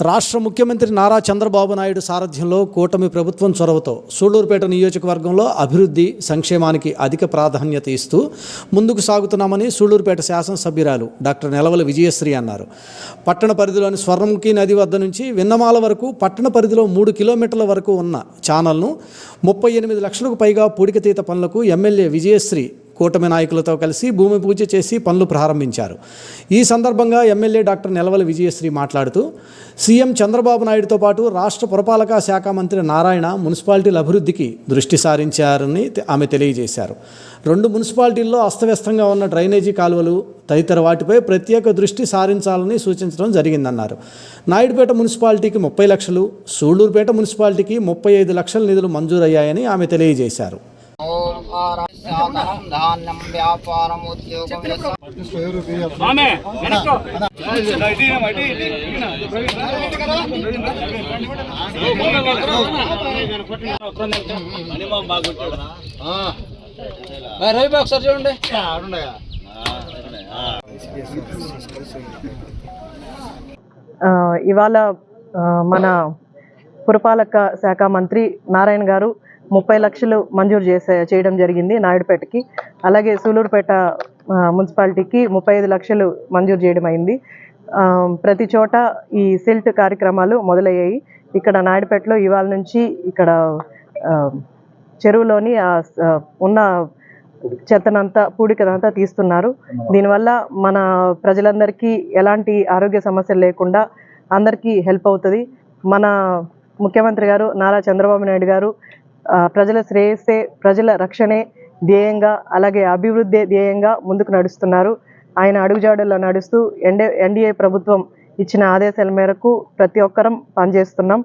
రాష్ట్ర ముఖ్యమంత్రి నారా చంద్రబాబు నాయుడు సారథ్యంలో కూటమి ప్రభుత్వం చొరవతో సూళ్ళూరుపేట నియోజకవర్గంలో అభివృద్ధి సంక్షేమానికి అధిక ప్రాధాన్యత ఇస్తూ ముందుకు సాగుతున్నామని సూళ్ళూరుపేట శాసనసభ్యురాలు డాక్టర్ నెలవల విజయశ్రీ అన్నారు. పట్టణ పరిధిలోని స్వర్ణముఖి నది వద్ద నుంచి విన్నమాల వరకు పట్టణ పరిధిలో మూడు కిలోమీటర్ల వరకు ఉన్న ఛానల్ను ముప్పై ఎనిమిది లక్షలకు పైగా పూడికతీత పనులకు ఎమ్మెల్యే విజయశ్రీ కూటమి నాయకులతో కలిసి భూమి పూజ చేసి పనులు ప్రారంభించారు. ఈ సందర్భంగా ఎమ్మెల్యే డాక్టర్ నెలవల విజయశ్రీ మాట్లాడుతూ సీఎం చంద్రబాబు నాయుడుతో పాటు రాష్ట్ర పురపాలక శాఖ మంత్రి నారాయణ మున్సిపాలిటీల అభివృద్ధికి దృష్టి సారించారని ఆమె తెలియజేశారు. రెండు మున్సిపాలిటీల్లో అస్తవ్యస్తంగా ఉన్న డ్రైనేజీ కాలువలు తదితర వాటిపై ప్రత్యేక దృష్టి సారించాలని సూచించడం జరిగిందన్నారు. నాయుడుపేట మున్సిపాలిటీకి ముప్పై లక్షలు సూళ్ళూరుపేట మున్సిపాలిటీకి ముప్పై ఐదు లక్షల నిధులు మంజూరయ్యాయని ఆమె తెలియజేశారు. వ్యాపారం ఉద్యోగం రవి బాబు ఒకసారి చూడండి ఇవాళ మన పురపాలక శాఖ మంత్రి నారాయణ గారు ముప్పై లక్షలు మంజూరు చేసే చేయడం జరిగింది నాయుడుపేటకి. అలాగే సూలూరుపేట మున్సిపాలిటీకి ముప్పై ఐదు లక్షలు మంజూరు చేయడం అయింది. ప్రతి చోట ఈ సిల్ట్ కార్యక్రమాలు మొదలయ్యాయి. ఇక్కడ నాయుడుపేటలో ఇవాళ నుంచి ఇక్కడ చెరువులోని ఉన్న చెత్తనంతా పూడికనంతా తీస్తున్నారు. దీనివల్ల మన ప్రజలందరికీ ఎలాంటి ఆరోగ్య సమస్యలు లేకుండా అందరికీ హెల్ప్ అవుతుంది. మన ముఖ్యమంత్రి గారు నారా చంద్రబాబు నాయుడు గారు ప్రజల శ్రేయస్సే ప్రజల రక్షణే ధ్యేయంగా అలాగే అభివృద్ధి ధ్యేయంగా ముందుకు నడుస్తున్నారు. ఆయన అడుగుజాడల్లో నడుస్తూ ఎన్డే ఎన్డీఏ ప్రభుత్వం ఇచ్చిన ఆదేశాల మేరకు ప్రతి ఒక్కరం పనిచేస్తున్నాం.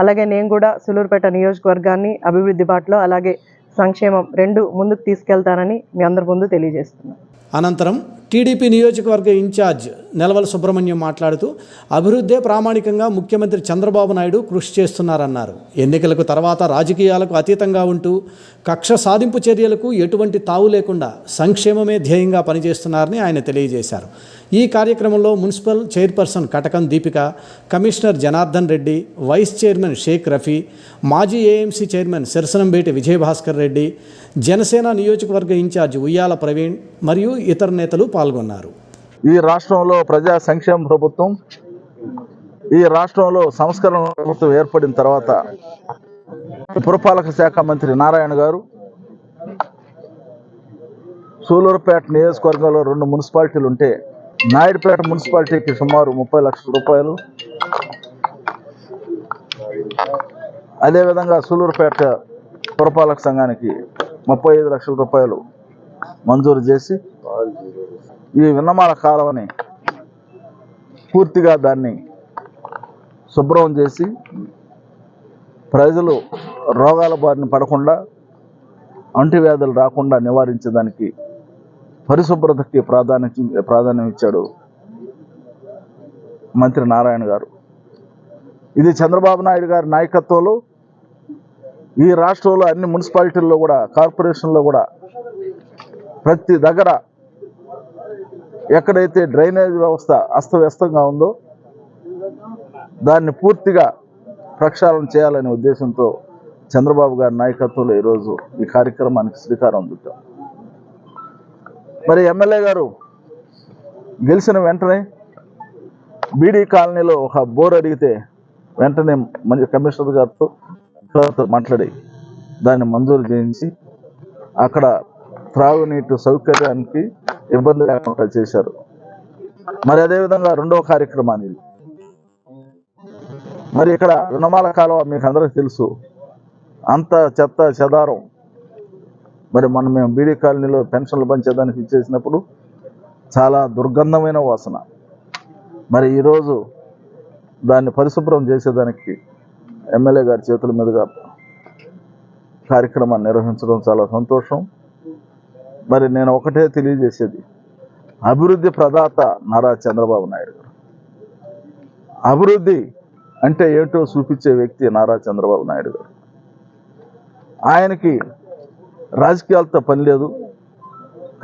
అలాగే నేను కూడా సులూరుపేట నియోజకవర్గాన్ని అభివృద్ధి బాటలో అలాగే సంక్షేమం రెండు ముందుకు తీసుకెళ్తానని మీ అందరి ముందు తెలియజేస్తున్నాను. అనంతరం టీడీపీ నియోజకవర్గ ఇన్ఛార్జ్ నెలవల సుబ్రహ్మణ్యం మాట్లాడుతూ అభివృద్ధే ప్రామాణికంగా ముఖ్యమంత్రి చంద్రబాబు నాయుడు కృషి చేస్తున్నారన్నారు. ఎన్నికలకు తర్వాత రాజకీయాలకు అతీతంగా ఉంటూ కక్ష సాధింపు చర్యలకు ఎటువంటి తావు లేకుండా సంక్షేమమే ధ్యేయంగా పనిచేస్తున్నారని ఆయన తెలియజేశారు. ఈ కార్యక్రమంలో municipal chairperson Katakam Deepika commissioner Janardhan Reddy vice chairman Shaik Rafi మాజీ ఏఎంసీ చైర్మన్ సిరసనంబేటి విజయభాస్కర్ రెడ్డి జనసేన నియోజకవర్గ ఇన్ఛార్జ్ ఉయ్యాల ప్రవీణ్ మరియు ఇతర నేతలు పాల్గొన్నారు. ఈ రాష్ట్రంలో ప్రజా సంక్షేమ ప్రభుత్వం ఈ రాష్ట్రంలో సంస్కరణ ప్రభుత్వం ఏర్పడిన తర్వాత పురపాలక శాఖ మంత్రి నారాయణ గారు సూలూరుపేట నియోజకవర్గంలో రెండు మున్సిపాలిటీలు ఉంటే నాయుడుపేట మున్సిపాలిటీకి సుమారు ముప్పై లక్షల రూపాయలు అదేవిధంగా సూలూరుపేట పురపాలక సంఘానికి ముప్పై ఐదు లక్షల రూపాయలు మంజూరు చేసి ఈ విన్నమాల కాలువని పూర్తిగా దాన్ని శుభ్రం చేసి ప్రజలు రోగాల బారిన పడకుండా అంటువ్యాధులు రాకుండా నివారించడానికి పరిశుభ్రతకి ప్రాధాన్యత ప్రాధాన్యం ఇచ్చాడు మంత్రి నారాయణ గారు. ఇది చంద్రబాబు నాయుడు గారి నాయకత్వంలో ఈ రాష్ట్రంలో అన్ని మున్సిపాలిటీల్లో కూడా కార్పొరేషన్లో కూడా ప్రతి దగ్గర ఎక్కడైతే డ్రైనేజ్ వ్యవస్థ అస్తవ్యస్తంగా ఉందో దాన్ని పూర్తిగా ప్రక్షాళన చేయాలనే ఉద్దేశంతో చంద్రబాబు గారి నాయకత్వంలో ఈరోజు ఈ కార్యక్రమానికి శ్రీకారం చుట్టాం. మరి ఎమ్మెల్యే గారు గెలిచిన వెంటనే బీడీ కాలనీలో ఒక బోర్ అడిగితే వెంటనే మంచి కమిషనర్ గారితో గారితో మాట్లాడి దాన్ని మంజూరు చేయించి అక్కడ త్రాగునీటి సౌకర్యానికి ఇబ్బంది లేకుండా చేశారు. మరి అదేవిధంగా రెండవ కార్యక్రమాన్ని. మరి ఇక్కడ రుణమాల కాలువ మీకు అందరికీ తెలుసు. అంత చెత్త చెదారం. మరి మనం మేము బీడీ కాలనీలో పెన్షన్లు పంచేదానికి ఇచ్చేసినప్పుడు చాలా దుర్గంధమైన వాసన. మరి ఈరోజు దాన్ని పరిశుభ్రం చేసేదానికి ఎమ్మెల్యే గారి చేతుల మీదుగా కార్యక్రమాన్ని నిర్వహించడం చాలా సంతోషం. మరి నేను ఒకటే తెలియజేసేది. అభివృద్ధి ప్రదాత నారా చంద్రబాబు నాయుడు గారు. అభివృద్ధి అంటే ఏంటో చూపించే వ్యక్తి నారా చంద్రబాబు నాయుడు గారు. ఆయనకి రాజకీయాలతో పని లేదు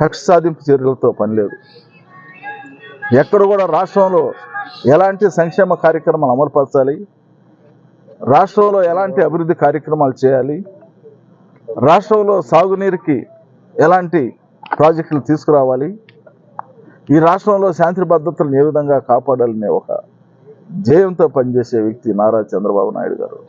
కక్ష సాధింపు చర్యలతో పని లేదు. ఎక్కడ కూడా రాష్ట్రంలో ఎలాంటి సంక్షేమ కార్యక్రమాలు అమలుపరచాలి రాష్ట్రంలో ఎలాంటి అభివృద్ధి కార్యక్రమాలు చేయాలి రాష్ట్రంలో సాగునీరుకి ఎలాంటి ప్రాజెక్టులు తీసుకురావాలి? ఈ రాష్ట్రంలో శాంతి భద్రతలను ఏ విధంగా కాపాడాలనే ఒక ధ్యేయంతో పనిచేసే వ్యక్తి నారా చంద్రబాబు నాయుడు గారు.